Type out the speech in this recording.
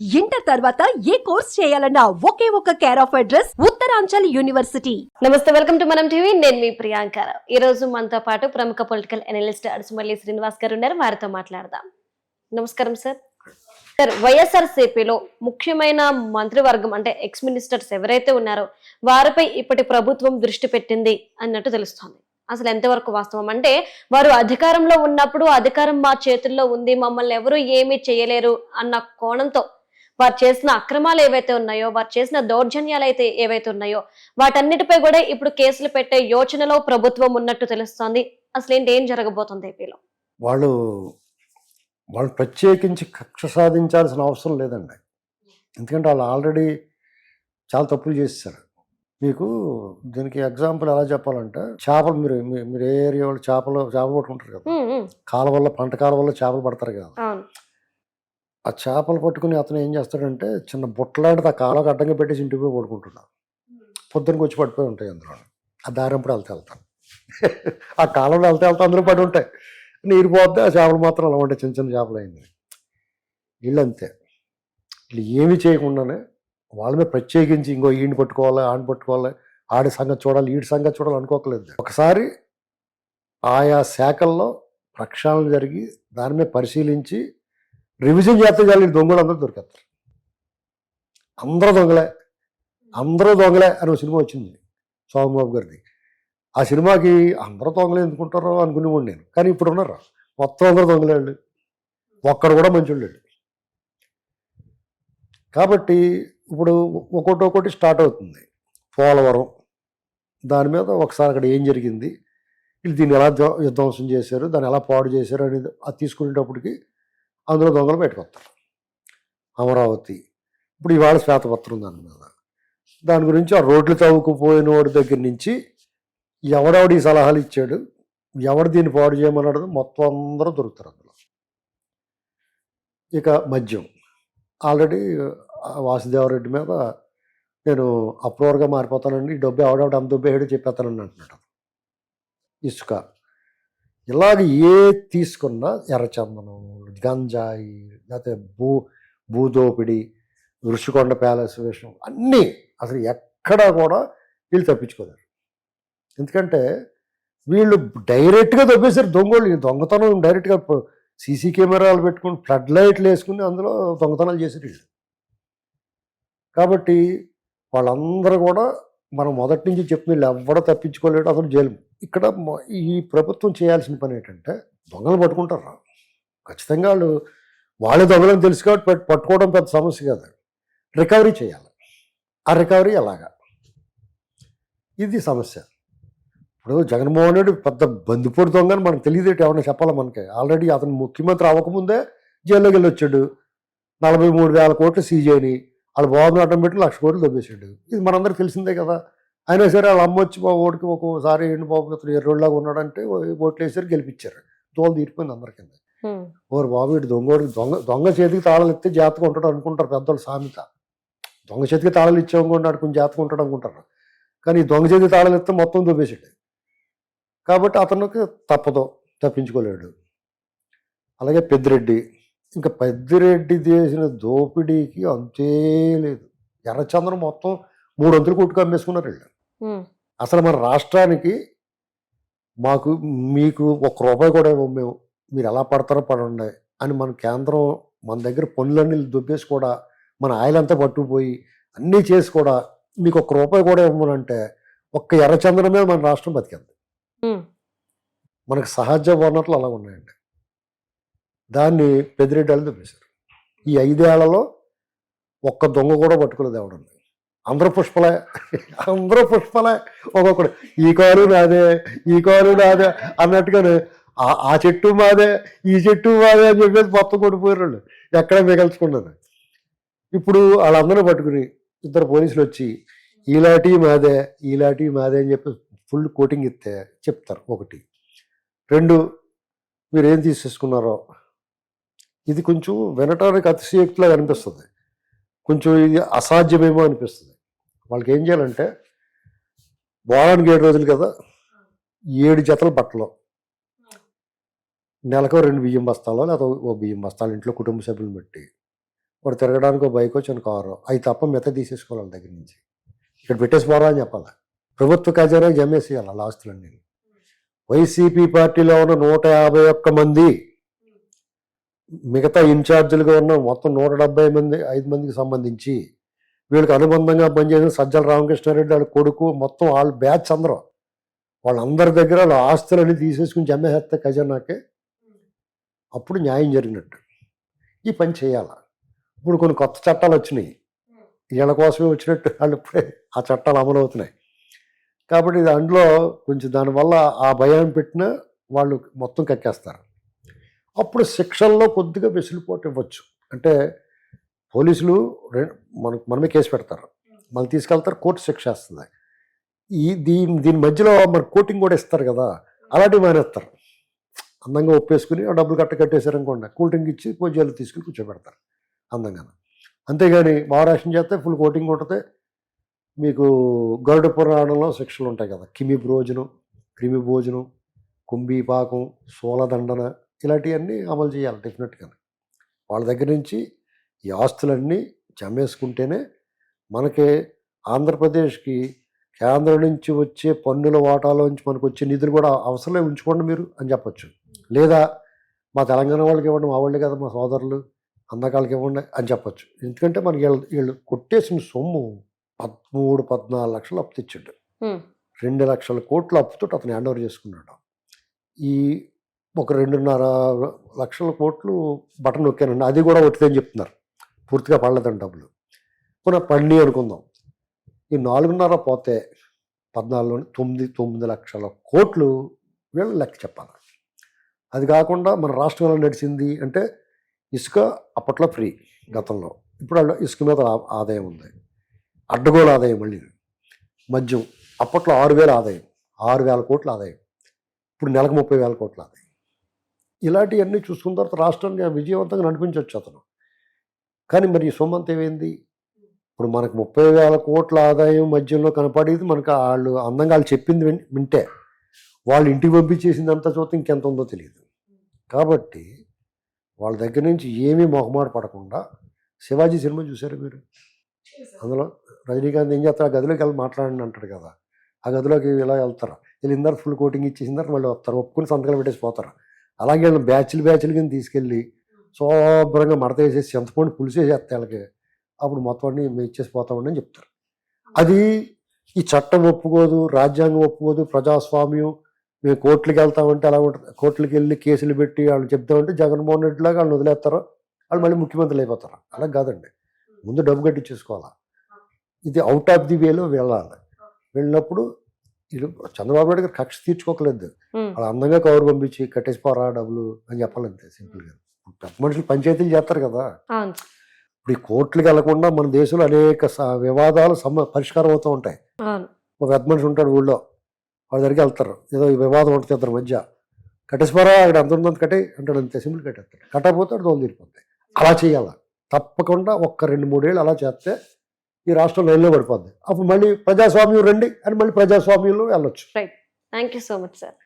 Inter తర్వాత ఏ course చేయాలన్నా ఒకే ఒక care of address Uttaranchal university. నమస్తే వెల్కమ్ టు మనం టీవీ. నేను మీ ప్రియాంక. ఈ రోజు మనతో పాటు ప్రముఖ పొలిటికల్ అనలిస్ట్ అడుసుమల్లి శ్రీనివాస్ గారు ఉన్నారు. వారితో మాట్లాడదాం. నమస్కారం సార్. సార్ వైఎస్ఆర్ సిపిలో ముఖ్యమైన మంత్రివర్గం అంటే ఎక్స్ మినిస్టర్స్ ఎవరైతే ఉన్నారో వారిపై ఇప్పటి ప్రభుత్వం దృష్టి పెట్టింది అన్నట్టు తెలుస్తోంది. అసలు ఎంతవరకు వాస్తవం? అంటే వారు అధికారంలో ఉన్నప్పుడు అధికారం మా చేతుల్లో ఉంది మమ్మల్ని ఎవరు ఏమీ చేయలేరు అన్న కోణంతో వారు చేసిన అక్రమాలు ఏవైతే ఉన్నాయో వారు చేసిన దౌర్జన్యాలు అయితే ఏవైతే ఉన్నాయో వాటన్నిటిపై కూడా ఇప్పుడు కేసులు పెట్టే యోచనలో ప్రభుత్వం ఉన్నట్టు తెలుస్తోంది. అసలు ఏంటి ఏం జరగబోతుంది ఏపీలో? వాళ్ళు వాళ్ళు ప్రత్యేకించి కక్ష సాధించాల్సిన అవసరం లేదండి. ఎందుకంటే వాళ్ళు ఆల్రెడీ చాలా తప్పులు చేస్తారు మీకు దీనికి ఎగ్జాంపుల్ ఎలా చెప్పాలంటే చేపలు మీరు మీ- మీరు ఏ ఏరియా వాళ్ళు చేపలు చేపలు పట్టుకుంటారు కదా? కాలువల్లో పంట కాలువల్లో చేపలు పడతారు కదా? ఆ చేపలు పట్టుకుని అతను ఏం చేస్తాడంటే చిన్న బుట్టలాంటిది ఆ కాలకు అడ్డంగా పెట్టేసి ఇంటికి పోయి పడుకుంటున్నాను పొద్దునకి వచ్చి పడిపోయి ఉంటాయి అందులో. ఆ దారింపుడు వెళ్తే వెళ్తాను. ఆ కాలంలో వెళ్తే వెళ్తే అందులో పడి ఉంటాయి. నీరు పోద్ది ఆ చేపలు మాత్రం అలా ఉంటాయి చిన్న చిన్న చేపలు అయింది. వీళ్ళు అంతే వీళ్ళు ఏమి చేయకుండానే వాళ్ళ మీద ప్రత్యేకించి ఇంకో ఈయన పట్టుకోవాలి ఆడిని పట్టుకోవాలి ఆడి సంగతి చూడాలి ఈడి సంగతి చూడాలి అనుకోకలేదు. ఒకసారి ఆయా శాఖల్లో ప్రక్షాళన జరిగి దాని మీద పరిశీలించి రివిజన్ చేస్తే చాలు దొంగలు అందరూ దొరికేస్తారు. అందరూ దొంగలే. అందరూ దొంగలే అని ఒక సినిమా వచ్చింది సోమబాబు గారిది. ఆ సినిమాకి అందరూ దొంగలే ఎందుకుంటారో అనుకునేవాడు నేను. కానీ ఇప్పుడు ఉన్నారు మొత్తం అందరూ దొంగలేళ్ళు ఒక్కడు కూడా మంచోళ్ళు కాబట్టి ఇప్పుడు ఒక్కొక్కటి ఒకటి స్టార్ట్ అవుతుంది. పోలవరం. దాని మీద ఒకసారి అక్కడ ఏం జరిగింది? వీళ్ళు దీన్ని ఎలా విధ్వంసం చేశారు? దాన్ని ఎలా పాడు చేశారు? అనేది అది తీసుకునేటప్పటికి అందులో దొంగలు పెట్టుకొస్తారు అమరావతి. ఇప్పుడు ఇవాళ శ్వేతపత్రం దాని మీద దాని గురించి ఆ రోడ్లు తవ్వుకుపోయిన వాడి దగ్గర నుంచి ఎవడెవడి సలహాలు ఇచ్చాడు? ఎవడు దీన్ని పాడు చేయమన్నాడు? మొత్తం అందరూ దొరుకుతారు అందులో. ఇక మద్యం. ఆల్రెడీ వాసుదేవరెడ్డి మీద నేను అప్రూవర్గా మారిపోతానండి ఈ డబ్బు ఎవడెవడ అంత దుబ్బేయడు చెప్పేస్తానని అంటున్నాడు. ఇసుక. ఇలాగ ఏ తీసుకున్నా ఎర్రచందనం గంజాయి లేకపోతే భూ భూదోపిడి ఋషికొండ ప్యాలెస్ విషయం అన్నీ అసలు ఎక్కడా కూడా వీళ్ళు తప్పించుకోలేరు. ఎందుకంటే వీళ్ళు డైరెక్ట్గా తప్పేశారు దొంగలు దొంగతనం డైరెక్ట్గా సీసీ కెమెరాలు పెట్టుకుని ఫ్లడ్ లైట్లు వేసుకుని అందులో దొంగతనాలు చేశారు వీళ్ళు కాబట్టి వాళ్ళందరూ కూడా మనం మొదటి నుంచి చెప్తున్న ఎవడ తప్పించుకోలేడు అసలు జైలు. ఇక్కడ ఈ ప్రభుత్వం చేయాల్సిన పని ఏంటంటే దొంగలు పట్టుకుంటారు. ఖచ్చితంగా వాళ్ళు వాళ్ళే దొంగలని తెలుసు కాబట్టి పట్టుకోవడం పెద్ద సమస్య కాదు. రికవరీ చేయాలి. ఆ రికవరీ ఎలాగా? ఇది సమస్య. ఇప్పుడు జగన్మోహన్ రెడ్డి పెద్ద బందిపోటు దొంగ అని మనకు తెలియదు ఏమన్నా చెప్పాలి మనకి? ఆల్రెడీ అతను ముఖ్యమంత్రి అవ్వకముందే జైల్లోకి వెళ్ళి వచ్చాడు. నలభై మూడు వేల కోట్లు సీజేని. వాళ్ళు బాబుని అడ్డం పెట్టి లక్ష కోట్లు దొబ్బేశాడు ఇది మనందరికి తెలిసిందే కదా. అయినా సరే వాళ్ళ అమ్మ వచ్చి మా ఓడికి ఒక్కోసారి ఎండు బాబు ఇతను ఎర్రోళ్ళగా ఉన్నాడంటే ఓట్లు వేసారు గెలిపించారు. తోలు తీరిపోయింది అందరికీ ఉమ్, ఓరు బాబు ఇటు దొంగోడు దొంగ దొంగ చేతికి తాళాలు ఎత్తే జాతకం ఉంటాడు అనుకుంటారు పెద్దోళ్ళు సామెత. దొంగ చేతికి తాళాలు ఇచ్చేవనుకోండి కొంచెం జాతకం ఉంటాడు అనుకుంటారు. కానీ ఈ దొంగ చేతికి తాళాలు ఎత్తే మొత్తం దొబ్బేసాడు. కాబట్టి అతనికి తప్పదు తప్పించుకోలేడు. అలాగే పెద్దిరెడ్డి ఇంకా పెద్దిరెడ్డి చేసిన దోపిడీకి అంతే లేదు. ఎర్రచంద్రం మొత్తం మూడు వంతులు కొట్టుకు అమ్మేసుకున్నారు వీళ్ళు. ఉమ్, అసలు మన రాష్ట్రానికి మాకు మీకు ఒక్క రూపాయి కూడా ఇవ్వం మేము. మీరు ఎలా పడతారో పడండి అని మన కేంద్రం మన దగ్గర పనులన్నీ దుబ్బేసి కూడా మన ఆయిల్ అంతా పట్టుకుపోయి అన్నీ చేసి కూడా మీకు ఒక్క రూపాయి కూడా ఇవ్వమనంటే ఒక్క ఎర్రచంద్రం మీద మన రాష్ట్రం బతికింది. మనకు సహజ వనరులు అలా ఉన్నాయండి. దాన్ని పెదిరెడ్డాలు దుబ్బేశారు ఈ ఐదేళ్ళలో ఒక్క దొంగ కూడా పట్టుకోలేదు ఎవడండి అందరూ పుష్పలే. అందరూ పుష్పలే. ఒక్కొక్కడు ఈ కారు నాదే ఈ కారు నాదే అన్నట్టుగానే ఆ చెట్టు మాదే ఈ చెట్టు మాదే అని చెప్పేసి మొత్తం కొడిపోయారు ఎక్కడ మిగల్చుకున్నారు ఇప్పుడు వాళ్ళందరూ పట్టుకుని ఇద్దరు పోలీసులు వచ్చి ఈలాటి మాదే ఈలాటి మాదే అని చెప్పి ఫుల్ కోటింగ్ ఇస్తే చెప్తారు ఒకటి. రెండు మీరు ఏం తీసేసుకున్నారో ఇది కొంచెం వినటానికి అతిశయక్తిలాగా అనిపిస్తుంది. కొంచెం ఇది అసాధ్యమేమో అనిపిస్తుంది. వాళ్ళకి ఏం చేయాలంటే వారానికి ఏడు రోజులు కదా ఏడు జతల బట్టలు. నెలకు రెండు బియ్యం బస్తాలో లేదా ఓ బియ్యం బస్తాలు ఇంట్లో కుటుంబ సభ్యులను బట్టి వాడు తిరగడానికి ఒక బైక్ వచ్చిన కారు అవి తప్ప మెత్త తీసేసుకోవాలి దగ్గర నుంచి. ఇక్కడ పెట్టేసి పోరా అని చెప్పాలి. ప్రభుత్వ ఖజానా జమేసేయాలి అలా ఆస్తులన్నీ వైసీపీ పార్టీలో ఉన్న నూట యాభై ఒక్క మంది మిగతా ఇన్ఛార్జీలుగా ఉన్న మొత్తం నూట డెబ్బై మంది ఐదు మందికి సంబంధించి వీళ్ళకి అనుబంధంగా పనిచేసిన సజ్జల రామకృష్ణారెడ్డి వాళ్ళ కొడుకు మొత్తం వాళ్ళ బ్యాచ్ అందరూ. వాళ్ళందరి దగ్గర వాళ్ళ ఆస్తులన్నీ తీసేసుకుని జమ్మేస్తే ఖజానాకే అప్పుడు న్యాయం జరిగినట్టు. ఈ పని చేయాలి? ఇప్పుడు కొన్ని కొత్త చట్టాలు వచ్చినాయి. వీళ్ళ కోసమే వచ్చినట్టు వాళ్ళు ఇప్పుడే ఆ చట్టాలు అమలు అవుతున్నాయి. కాబట్టి దాంట్లో కొంచెం దానివల్ల ఆ భయాన్ని పెట్టినా వాళ్ళు మొత్తం కక్కేస్తారు. అప్పుడు శిక్షల్లో కొద్దిగా వెసులుబాటు ఇవ్వచ్చు. అంటే పోలీసులు మనకు మనమే కేసు పెడతారు. మళ్ళీ తీసుకెళ్తారు కోర్టు శిక్ష వేస్తుంది. ఈ దీని దీని మధ్యలో మరి కోటింగ్ కూడా ఇస్తారు కదా అలాంటివి మానేస్తారు. అందంగా ఒప్పేసుకుని ఆ డబ్బులు కట్ట కట్టేశారనుకోండి కూల్ డ్రింక్ ఇచ్చి పూజలు జైలు తీసుకుని కూర్చోబెడతారు అందంగా అంతేగాని మహారాష్ట్రం చేస్తే ఫుల్ కోటింగ్ ఉంటుంది. మీకు గరుడ పురాణంలో శిక్షలు ఉంటాయి కదా కిమి భోజనం క్రిమి భోజనం కుంభీపాకం సోలదండన ఇలాంటివన్నీ అమలు చేయాలి డెఫినెట్గా. వాళ్ళ దగ్గర నుంచి ఈ ఆస్తులన్నీ జమేసుకుంటేనే మనకి ఆంధ్రప్రదేశ్కి కేంద్రం నుంచి వచ్చే పన్నుల వాటాలోంచి మనకు వచ్చే నిధులు కూడా అవసరమే ఉంచుకోండి మీరు అని చెప్పొచ్చు. లేదా మా తెలంగాణ వాళ్ళకి ఇవ్వండి మా వాళ్ళే కదా మా సోదరులు అందకాలకి ఇవ్వండి అని చెప్పొచ్చు. ఎందుకంటే మనకి వీళ్ళు వీళ్ళు కొట్టేసిన సొమ్ము పదమూడు పద్నాలుగు లక్షలు అప్పు తెచ్చాడు. రెండు లక్షల కోట్ల అప్పుతో అతను హ్యాండ్ ఓవర్ చేసుకున్నాడు. ఈ ఒక రెండున్నర లక్షల కోట్లు బటన్ నొక్కానండి. అది కూడా ఒట్టిదని చెప్తున్నారు. పూర్తిగా పడలేదండి డబ్బులు. పునః పండి అనుకుందాం. ఈ నాలుగున్నర పోతే పద్నాలుగులో తొమ్మిది తొమ్మిది లక్షల కోట్లు వీళ్ళు లెక్క చెప్పాలి. అది కాకుండా మన రాష్ట్రంలో నడిచింది అంటే ఇసుక అప్పట్లో ఫ్రీ గతంలో. ఇప్పుడు ఇసుక మీద ఆదాయం ఉంది. అడ్డగోలు ఆదాయం మళ్ళీ. మద్యం అప్పట్లో ఆరు వేల ఆదాయం. ఆరు వేల కోట్ల ఆదాయం. ఇప్పుడు నెలకు ముప్పై వేల కోట్ల ఆదాయం. ఇలాంటివన్నీ చూసుకున్న తర్వాత రాష్ట్రాన్ని విజయవంతంగా నడిపించవచ్చు అతను. కానీ మరి అంతా ఏమైంది? ఇప్పుడు మనకు ముప్పై వేల కోట్ల ఆదాయం మధ్యలో కనపడేది మనకు వాళ్ళు అందంగా వాళ్ళు చెప్పింది వింటే. వాళ్ళు ఇంటికి పంపించేసిందంతా చూస్తే ఇంకెంత ఉందో తెలియదు. కాబట్టి వాళ్ళ దగ్గర నుంచి ఏమీ మొహమాట పడకుండా శివాజీ సినిమా చూశారు మీరు? అందులో రజనీకాంత్ ఏం చేస్తారు? ఆ గదిలోకి వెళ్ళి మాట్లాడండి అంటాడు కదా. ఆ గదిలోకి ఇలా వెళ్తారు? వీళ్ళు ఇందరు ఫుల్ కోటింగ్ ఇచ్చేసిన తర్వాత మళ్ళీ వస్తారు. ఒప్పుకుని సంతకాలు పెట్టేసి పోతారు? అలాగే వీళ్ళని బ్యాచ్లు బ్యాచ్లు కింద తీసుకెళ్ళి శుభ్రంగా మడత వేసేసి చింతపండు పులిసి వేసేస్తే వాళ్ళకి. అప్పుడు మొత్తం అన్ని మేము ఇచ్చేసి పోతామని అని చెప్తారు. అది ఈ చట్టం ఒప్పుకోదు రాజ్యాంగం ఒప్పుకోదు ప్రజాస్వామ్యం మేము కోర్టులకు వెళ్తామంటే అలా ఉంటుంది. కోర్టులకు వెళ్ళి కేసులు పెట్టి వాళ్ళు చెప్తామంటే జగన్మోహన్ రెడ్డి లాగా వాళ్ళని వదిలేస్తారు. వాళ్ళు మళ్ళీ ముఖ్యమంత్రులు అయిపోతారు. అలా కాదండి. ముందు డబ్బు కట్టించేసుకోవాలి. ఇది అవుట్ ఆఫ్ ది వేలో వెళ్ళాలి. వెళ్ళినప్పుడు వీళ్ళు చంద్రబాబు నాయుడు గారు కక్ష తీర్చుకోకలేదు. వాళ్ళు అందంగా కవర్ పంపించి కట్టేసిపోరా డబ్బులు అని చెప్పాలంతే సింపుల్గా పెద్ద మనుషులు పంచాయతీలు చేస్తారు కదా. ఇప్పుడు ఈ కోర్టులకు వెళ్ళకుండా మన దేశంలో అనేక వివాదాలు సమ పరిష్కారం అవుతూ ఉంటాయి. ఒక పెద్ద మనిషి ఉంటాడు ఊళ్ళో వాళ్ళ దగ్గరికి వెళ్తారు. ఏదో ఈ వివాదం ఉంటుంది ఇద్దరి మధ్య. కట్టేసిపోరా అక్కడ ఎంత ఉందంత కట్టే అంటాడు అంతే సింపుల్ కట్టేస్తాడు. కట్టకపోతే అక్కడ దోలు తీరిపోతాయి అలా చేయాలి? తప్పకుండా ఒక్క రెండు మూడేళ్ళు అలా చేస్తే ఈ రాష్ట్రం లైన్లో పడిపోద్ది. అప్పుడు మళ్ళీ ప్రజాస్వామ్యం రండి అని మళ్ళీ ప్రజాస్వామ్యంలో వెళ్ళొచ్చు. Thank you so much sir